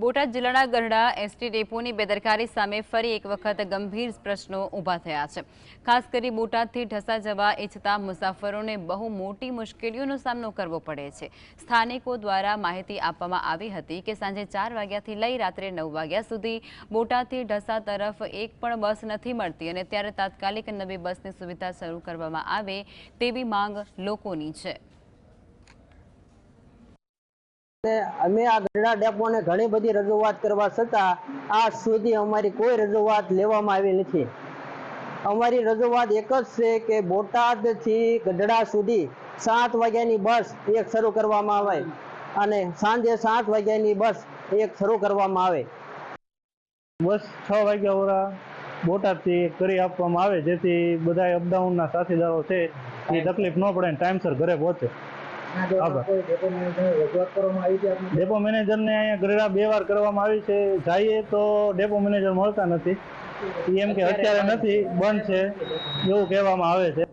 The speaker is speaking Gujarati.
બોટાદ જિલ્લાના ગરડા એસટી ડેપોની બેદરકારી સામે ફરી એક વખત ગંભીર પ્રશ્નો ઊભા થયા છે. ખાસ કરી બોટાદથી ઢસા જવા ઇચ્છતા મુસાફરોને બહુ મોટી મુશ્કેલીઓનો સામનો કરવો પડે છે. સ્થાનિકો દ્વારા માહિતી આપવામાં આવી હતી કે સાંજે ચાર વાગ્યાથી લઈ રાત્રે નવ વાગ્યા સુધી બોટાદથી ઢસા તરફ એક પણ બસ નથી મળતી અને ત્યારે તાત્કાલિક નવી બસની સુવિધા શરૂ કરવામાં આવે તેવી માંગ લોકોની છે. અમે આ ગઢડા ડેપોને ઘણી બધી રજૂઆત કરવા છતાં આજ સુધી અમારી કોઈ રજૂઆત લેવામાં આવી નથી. અમારી રજૂઆત એક જ છે કે બોટાદથી ગઢડા સુધી સાત વાગ્યાની બસ એક શરૂ કરવામાં આવે અને સાંજે સાત વાગ્યાની બસ એક શરૂ કરવામાં આવે. બસ છ વાગ્યા ઓરા બોટાદથી કરી આપવામાં આવે જેથી બધા અપડાઉનના સાથીદારો છે એ તકલીફ ન પડે ટાઈમસર ઘરે પહોંચે. ડેપો મેનેજરને અહીંયા ગરડા બે વાર કરવામાં આવી છે. જઈએ તો ડેપો મેનેજર મળતા નથી. એમ કે અત્યારે નથી બંધ છે. એવું કહેવામાં આવે છે.